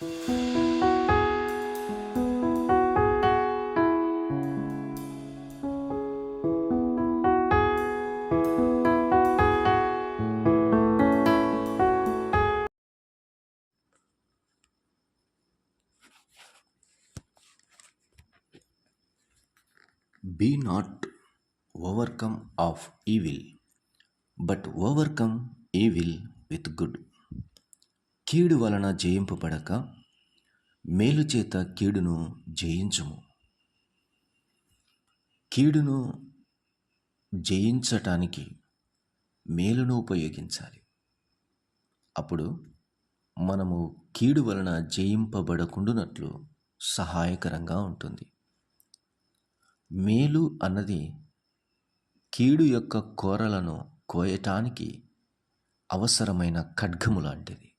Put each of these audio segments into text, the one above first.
Be not overcome of evil, but overcome evil with good. కీడు వలన జయింపబడక మేలు చేత కీడును జయించుము. కీడును జయించటానికి మేలును ఉపయోగించాలి. అప్పుడు మనము కీడు వలన జయింపబడకుండునట్లు సహాయకరంగా ఉంటుంది. మేలు అన్నది కీడు యొక్క కోరలను కోయటానికి అవసరమైన ఖడ్గము లాంటిది.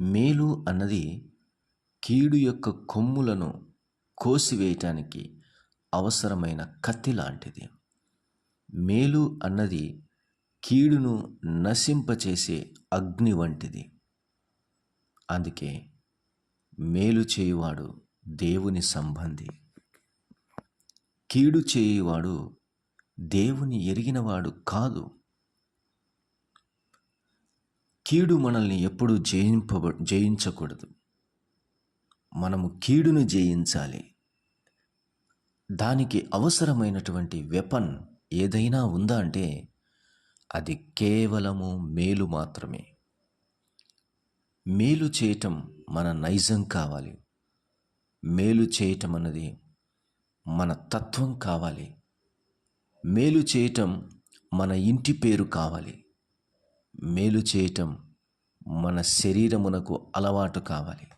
మేలు అన్నది కీడు యొక్క కొమ్ములను కోసివేయటానికి అవసరమైన కత్తి లాంటిది. మేలు అన్నది కీడును నశింపచేసే అగ్ని వంటిది. అందుకే మేలు చేయువాడు దేవుని సంబంధి. కీడు చేయువాడు దేవుని ఎరిగినవాడు కాదు. కీడు మనల్ని ఎప్పుడూ జయింప జయించకూడదు. మనము కీడును జయించాలి. దానికి అవసరమైనటువంటి వెపన్ ఏదైనా ఉందా అంటే అది కేవలము మేలు మాత్రమే. మేలు చేయటం మన నైజం కావాలి. మేలు చేయటం అన్నది మన తత్వం కావాలి. మేలు చేయటం మన ఇంటి పేరు కావాలి. మేలు చేయటం మన శరీరమునకు అలవాటు కావాలి.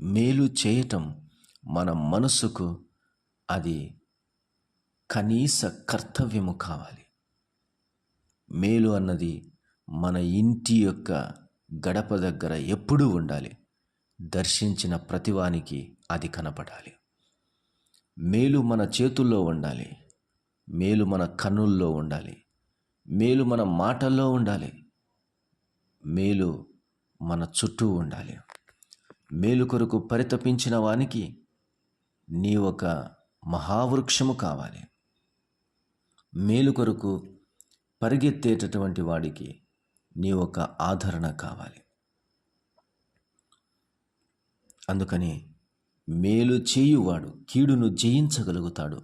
మేలు చేయటం మన మనసుకు అది కనీస కర్తవ్యము కావాలి. మేలు అన్నది మన ఇంటి యొక్క గడప దగ్గర ఎప్పుడూ ఉండాలి. దర్శించిన ప్రతివానికి అది కనపడాలి. మేలు మన చేతుల్లో ఉండాలి. మేలు మన కన్నుల్లో ఉండాలి. మేలు మన మాటల్లో ఉండాలి. మేలు మన చుట్టూ ఉండాలి. మేలు కొరకు పరితపించిన వానికి నీ ఒక మహావృక్షము కావాలి. మేలు కొరకు పరిగెత్తేటటువంటి వాడికి నీ ఒక ఆదరణ కావాలి. అందుకని మేలు చేయువాడు కీడును జయించగలుగుతాడు.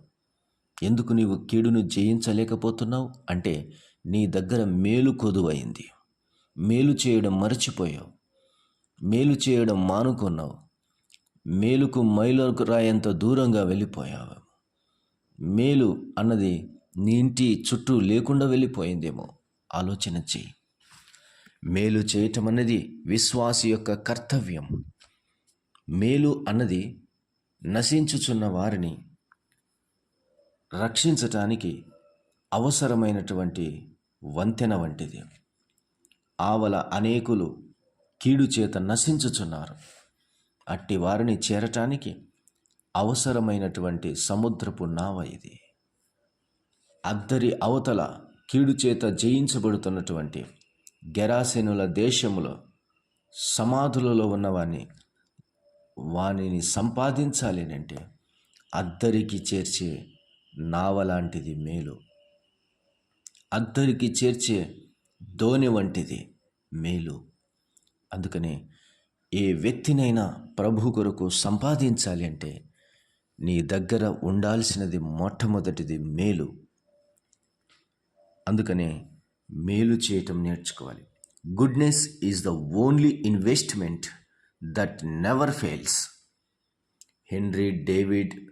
ఎందుకు నీవు కీడును జయించలేకపోతున్నావు? అంటే నీ దగ్గర మేలు కొదువైంది. మేలు చేయడం మరచిపోయావు. మేలు చేయడం మానుకున్నావు. మేలుకు మైలకు రాయంత దూరంగా వెళ్ళిపోయావు. మేలు అన్నది నీ ఇంటి చుట్టూ లేకుండా వెళ్ళిపోయిందేమో. ఆలోచన చెయ్యి మేలు చేయటం అన్నది విశ్వాసి యొక్క కర్తవ్యం. మేలు అన్నది నశించుచున్న వారిని రక్షించటానికి అవసరమైనటువంటి వంతెన వంటిది. ఆవల అనేకులు కీడు చేత నశించుచున్నారు. అట్టి వారిని చేరటానికి అవసరమైనటువంటి సముద్రపు నావ ఇది. అద్దరి అవతల కీడు చేత జయించబడుతున్నటువంటి గెరాసెనుల దేశములో సమాధులలో ఉన్నవాణ్ణి వానిని సంపాదించాలి అంటే అద్దరికి చేర్చే నావ లాంటిది మేలు. అద్దరికి చేర్చే ధోని వంటిది మేలు. అందుకనే ఏ వ్యక్తినైనా ప్రభు కొరకు సంపాదించాలి అంటే నీ దగ్గర ఉండాల్సినది మొట్టమొదటిది మేలు. అందుకనే మేలు చేయటం నేర్చుకోవాలి. Goodness is the only investment that never fails. Henry David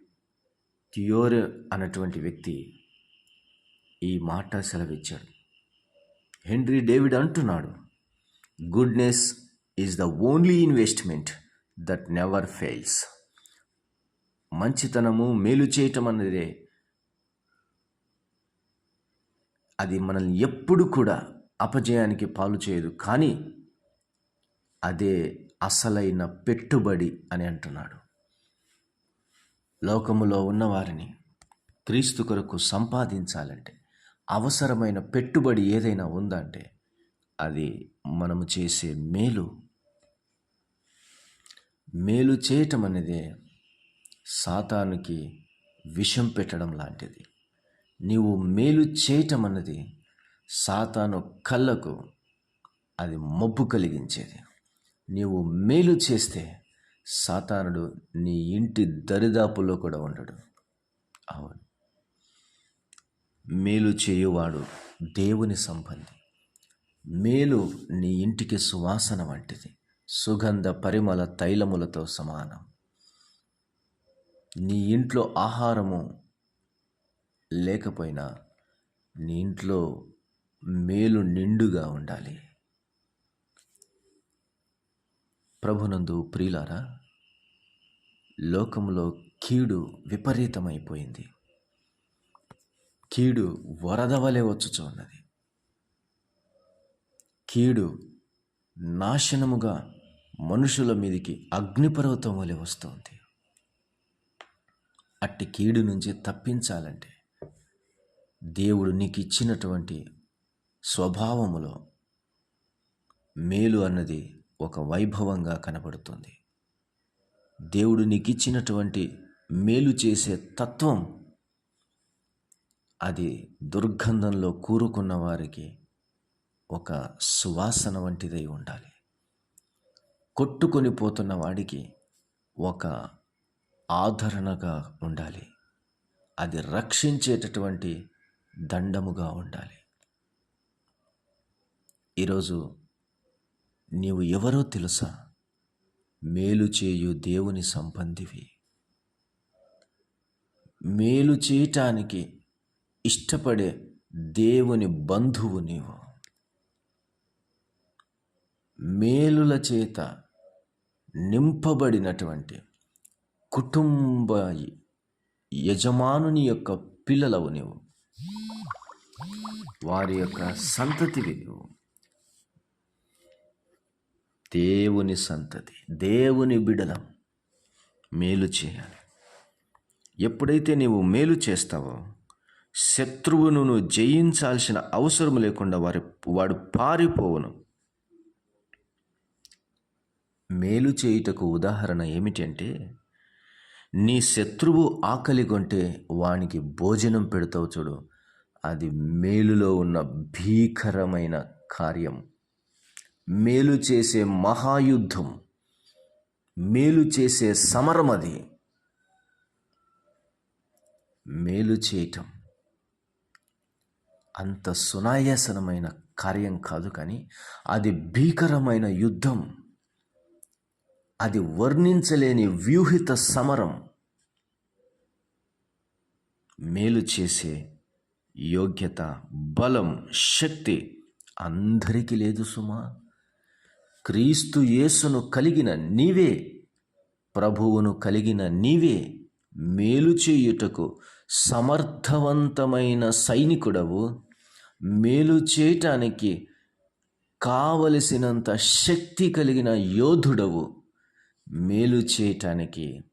Thoreau అన్నటువంటి వ్యక్తి ఈ మాట సెలవిచ్చాడు. హెన్రీ డేవిడ్ అంటున్నాడు goodness is the only investment that never fails. మంచితనము మేలు చేయటం అన్నదే. అది మనల్ని ఎప్పుడు కూడా అపజయానికి పాలు చేయదు కానీ అదే అసలైన పెట్టుబడి అని అంటున్నాడు. లోకములో ఉన్నవారిని క్రీస్తు కొరకు సంపాదించాలంటే అవసరమైన పెట్టుబడి ఏదైనా ఉందంటే అది మనము చేసే మేలు. మేలు చేయటం అనేది సాతానుకి విషం పెట్టడం లాంటిది. నీవు మేలు చేయటం అన్నది సాతాను కళ్ళకు అది మబ్బు కలిగించేది. నీవు మేలు చేస్తే సాతానుడు నీ ఇంటి దరిదాపుల్లో కూడా ఉండడు. అవును. మేలు చేయువాడు దేవుని సంబంధి. మేలు నీ ఇంటికి సువాసన వంటిది. సుగంధ పరిమళ తైలములతో సమానం. నీ ఇంట్లో ఆహారము లేకపోయినా నీ ఇంట్లో మేలు నిండుగా ఉండాలి. ప్రభునందు ప్రియులారా లోకంలో కీడు విపరీతమైపోయింది. కీడు వరద వలె వచ్చుచున్నది కీడు నాశనముగా మనుషుల మీదకి అగ్నిపర్వతం వలె వస్తుంది. అట్టి కీడు నుంచి తప్పించాలంటే దేవుడు నీకు ఇచ్చినటువంటి స్వభావములో మేలు అన్నది ఒక వైభవంగా కనబడుతుంది. దేవుడు నీకు ఇచ్చినటువంటి మేలు చేసే తత్వం అది దుర్గంధంలో కూరుకున్న వారికి ఒక సువాసన వంటిదై ఉండాలి. కొట్టుకొని పోతున్న వాడికి ఒక ఆదరణగా ఉండాలి. అది రక్షించేటటువంటి దండముగా ఉండాలి. ఈరోజు నీవు ఎవరో తెలుసా? మేలు చేయు దేవుని సంబంధివి. మేలు చేయటానికి ఇష్టపడే దేవుని బంధువు నీవు. మేలుల చేత నింపబడినటువంటి కుటుంబ యజమానుని యొక్క పిల్లలవు నీవు. వారి యొక్క సంతతివి నువ్వు దేవుని సంతతి దేవుని బిడలం మేలు చేయాలి. ఎప్పుడైతే నీవు మేలు చేస్తావో శత్రువును జయించాల్సిన అవసరం లేకుండా వారి వాడు పారిపోవును. మేలు చేయుటకు ఉదాహరణ ఏమిటంటే నీ శత్రువు ఆకలి కొంటే వానికి భోజనం పెడతావు చూడు. అది మేలులో ఉన్న భీకరమైన కార్యం. మేలు చేసే మహాయుద్ధం. మేలు చేసే సమరం అది. మేలు చేయటం. అంత సునాయాసనమైన కార్యం కాదు కానీ అది భీకరమైన యుద్ధం. అది వర్ణించలేని వ్యూహిత సమరం. మేలు చేసే యోగ్యత బలం శక్తి అందరికీ లేదు సుమా. క్రీస్తు యేసును కలిగిన నీవే ప్రభువును కలిగిన నీవే మేలు చేయుటకు సమర్థవంతమైన సైనికుడవు. మేలు చేయటానికి కావలసినంత శక్తి కలిగిన యోధుడవు. మేలు చేయటానికి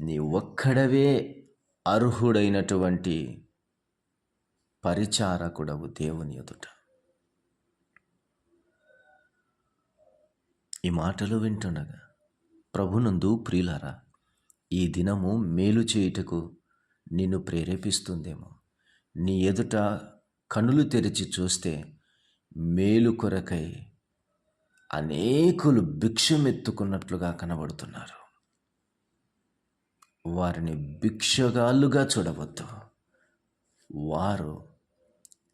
నీ ఒక్కడవే అర్హుడైనటువంటి పరిచారకుడవు దేవుని ఎదుట. ఈ మాటలు వింటుండగా ప్రభునందు ప్రియులారా ఈ దినము మేలు చేయుటకు నిన్ను ప్రేరేపిస్తుందేమో. నీ ఎదుట కనులు తెరిచి చూస్తే మేలు కొరకై అనేకులు భిక్షమెత్తుకున్నట్లుగా కనబడుతున్నారు. వారిని భిక్షగాళ్ళుగా చూడవద్దు. వారు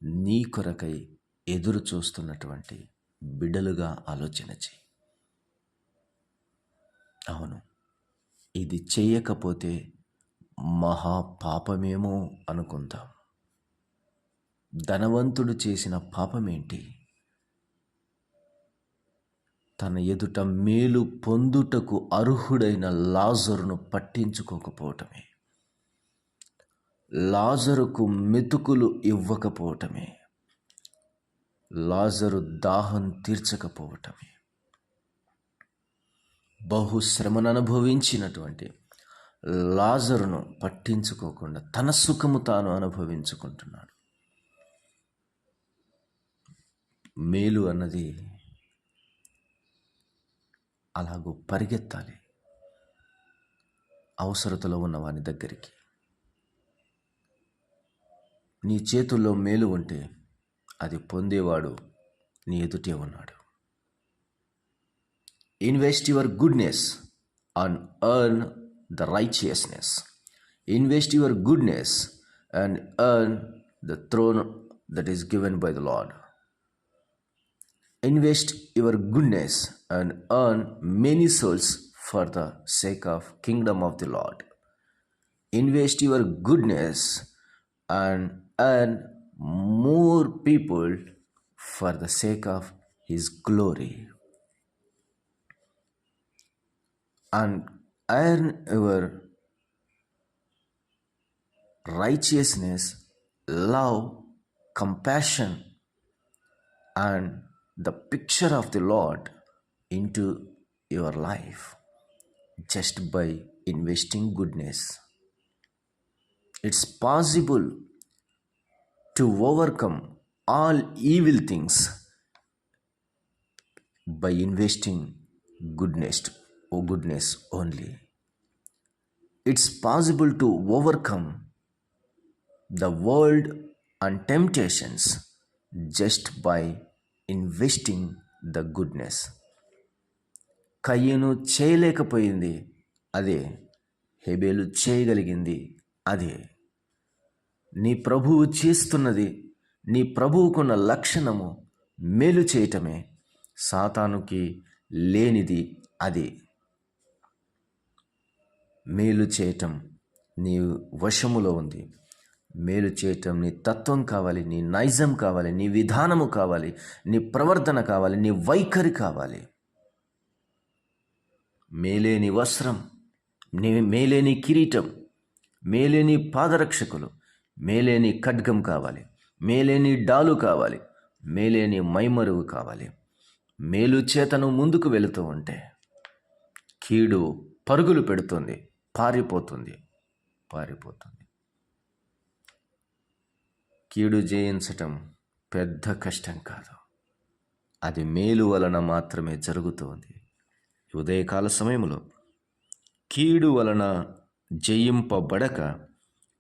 నీ కొరకై ఎదురు చూస్తున్నటువంటి బిడలుగా ఆలోచన చేయి అవును ఇది చేయకపోతే మహా పాపమేమో అనుకుందాం. ధనవంతుడు చేసిన పాపమేంటి? తన ఎదుట మేలు పొందుటకు అర్హుడైన లాజరును పట్టించుకోకపోవటమే. లాజరుకు మెతుకులు ఇవ్వకపోవటమే. లాజరు దాహం తీర్చకపోవటమే. బహుశ్రమను అనుభవించినటువంటి లాజరును పట్టించుకోకుండా తన సుఖము తాను అనుభవించుకుంటున్నాడు. మేలు అన్నది అలాగూ పరిగెత్తాలి. అవసరతలో ఉన్న వాని దగ్గరికి. నీ చేతుల్లో మేలు ఉంటే అది పొందేవాడు నీ ఎదుటే ఉన్నాడు. Invest your goodness and earn the righteousness. Invest your goodness and earn the throne that is given by the lord invest your goodness and earn many souls for the sake of kingdom of the lord. Invest your goodness and earn more people for the sake of his glory. And earn your righteousness love compassion and the picture of the Lord into your life just by investing goodness. It's possible to overcome all evil things by investing goodness or goodness only. It's possible to overcome the world and temptations just by investing the goodness కయ్యను చేయలేకపోయింది అదే. హెబేలు చేయగలిగింది అదే. నీ ప్రభువు చేస్తున్నది నీ ప్రభువుకున్న లక్షణము మేలు చేయటమే. సాతానుకి లేనిది అది. మేలు చేయటం నీ వశములో ఉంది. మేలు చేయటం నీ తత్వం కావాలి నీ నైజం కావాలి నీ విధానము కావాలి నీ ప్రవర్తన కావాలి నీ వైఖరి కావాలి. మేలేని వస్త్రం నీ మేలేని కిరీటం మేలేని పాదరక్షకులు మేలేని ఖడ్గం కావాలి మేలేని డాలు కావాలి మేలేని మైమరువు కావాలి. మేలు చేతను ముందుకు వెళుతూ ఉంటే కీడు పరుగులు పెడుతుంది పారిపోతుంది పారిపోతుంది. కీడు జయించటం పెద్ద కష్టం కాదు. అది మేలు వలన మాత్రమే జరుగుతోంది. ఉదయకాల సమయంలో కీడు వలన జయింపబడక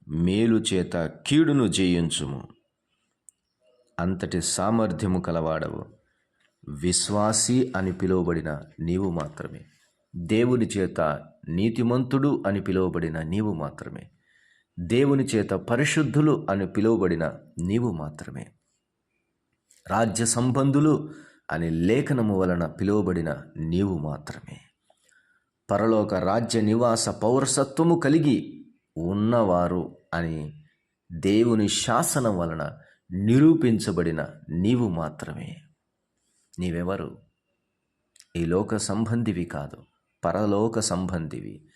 మేలు చేత కీడును జయించుము. అంతటి సామర్థ్యము కలవాడవు. విశ్వాసి అని పిలువబడిన నీవు మాత్రమే. దేవుని చేత నీతిమంతుడు అని పిలువబడిన నీవు మాత్రమే. దేవుని చేత పరిశుద్ధులు అని పిలువబడిన నీవు మాత్రమే. రాజ్య సంబంధులు అని లేఖనము వలన పిలువబడిన నీవు మాత్రమే. పరలోక రాజ్య నివాస పౌరసత్వము కలిగి ఉన్నవారు అని దేవుని శాసనం వలన నిరూపించబడిన నీవు మాత్రమే. నీవెవరు? ఈ లోక సంబంధివి కాదు పరలోక సంబంధివి.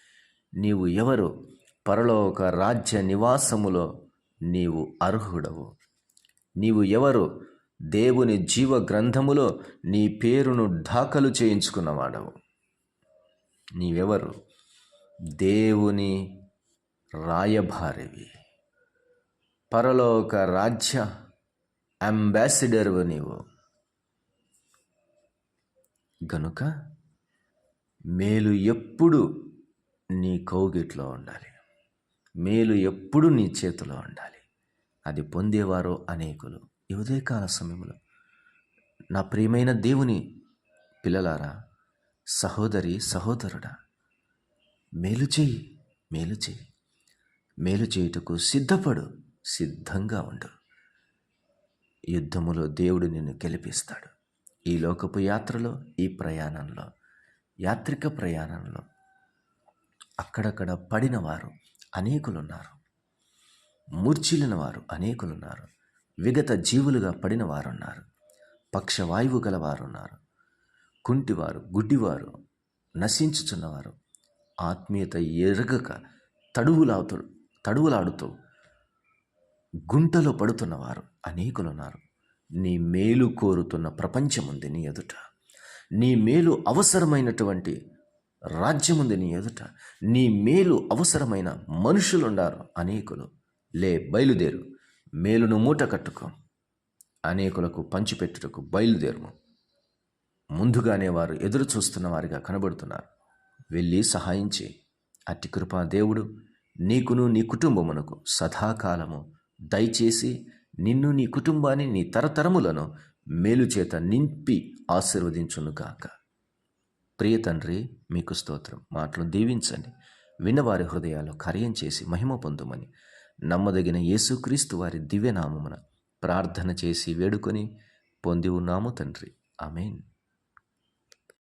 నీవు ఎవరు? పరలోక రాజ్య నివాసములో నీవు అర్హుడవు. నీవు ఎవరు? దేవుని జీవ గ్రంథములో నీ పేరును దాఖలు చేయించుకున్నవాడవు. నీవెవరు? దేవుని రాయభారివి. పరలోక రాజ్య అంబాసిడర్వు నీవు. గనుక మేలు ఎప్పుడు నీ కౌగిట్లో ఉండాలి. మేలు ఎప్పుడు నీ చేతిలో ఉండాలి. అది పొందేవారో అనేకులు. ఈ ఉదయకాల సమయంలో నా ప్రియమైన దేవుని పిల్లలారా సహోదరి సహోదరుడా మేలు చేయి మేలు చేయి. మేలు చేయుటకు సిద్ధపడు సిద్ధంగా ఉండు. యుద్ధములో దేవుడు నిన్ను గెలిపిస్తాడు. ఈ లోకపు యాత్రలో ఈ ప్రయాణంలో యాత్రిక ప్రయాణంలో అక్కడక్కడ పడిన వారు అనేకులున్నారు. మూర్ఛిల్లిన వారు అనేకులున్నారు. విగత జీవులుగా పడిన వారున్నారు పక్షవాయువు గలవారున్నారు. కుంటివారు గుడ్డివారు నశించుచున్నవారు. ఆత్మీయత ఎరగక తడువులాడుతూ తడువులాడుతూ గుంటలో పడుతున్నవారు అనేకులున్నారు. నీ మేలు కోరుతున్న ప్రపంచముంది నీ ఎదుట. నీ మేలు అవసరమైనటువంటి రాజ్యముంది నీ ఎదుట. నీ మేలు అవసరమైన మనుషులుండారు అనేకులు. లే బయలుదేరు. మేలును మూట కట్టుకో. అనేకులకు పంచిపెట్టుటకు బయలుదేరుము. ముందుగానే వారు ఎదురు చూస్తున్న వారిగా కనబడుతున్నారు. వెళ్ళి సహాయం చేయి. అట్టి కృపా దేవుడు నీకును నీ కుటుంబమునకు సదాకాలము దయచేసి నిన్ను నీ కుటుంబాన్ని నీ తరతరములను మేలు చేత నింపి ఆశీర్వదించునుగాక. ప్రియ తండ్రి మీకు స్తోత్రం. మాటలు దీవించండి. విన్నవారి హృదయాలు కార్యం చేసి మహిమ పొందుమని. నమ్మదగిన యేసుక్రీస్తు వారి దివ్యనామమున ప్రార్థన చేసి వేడుకొని పొంది ఉన్నాము తండ్రి. ఆమెన్.